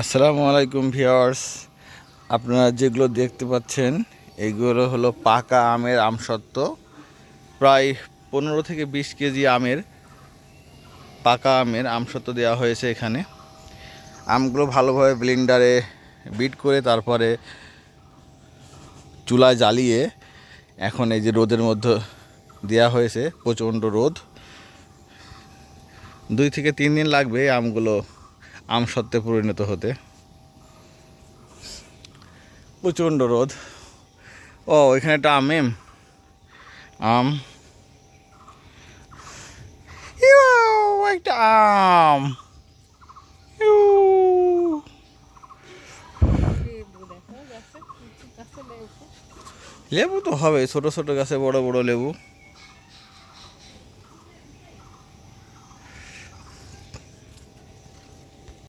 আসসালামু আলাইকুম ভিওয়ার্স আপনারা যেগুলো দেখতে পাচ্ছেন, এগুলো হলো পাকা আমের আমসত্ত্ব। প্রায় পনেরো থেকে বিশ কেজি আমের পাকা আমের আমসত্ত্ব দেওয়া হয়েছে এখানে। আমগুলো ভালোভাবে ব্লেন্ডারে বিট করে তারপরে চুলায় জ্বালিয়ে এখন এই যে রোদের মধ্যে দেওয়া হয়েছে, প্রচণ্ড রোদ। দুই থেকে তিন দিন লাগবে আমগুলো আম সত্ত্বে পরিণত হতে। প্রচণ্ড রোদ। ও, এখানে একটা আমেম আম। একটা আম। লেবু তো হবে ছোট ছোট গাছে বড় বড় লেবু।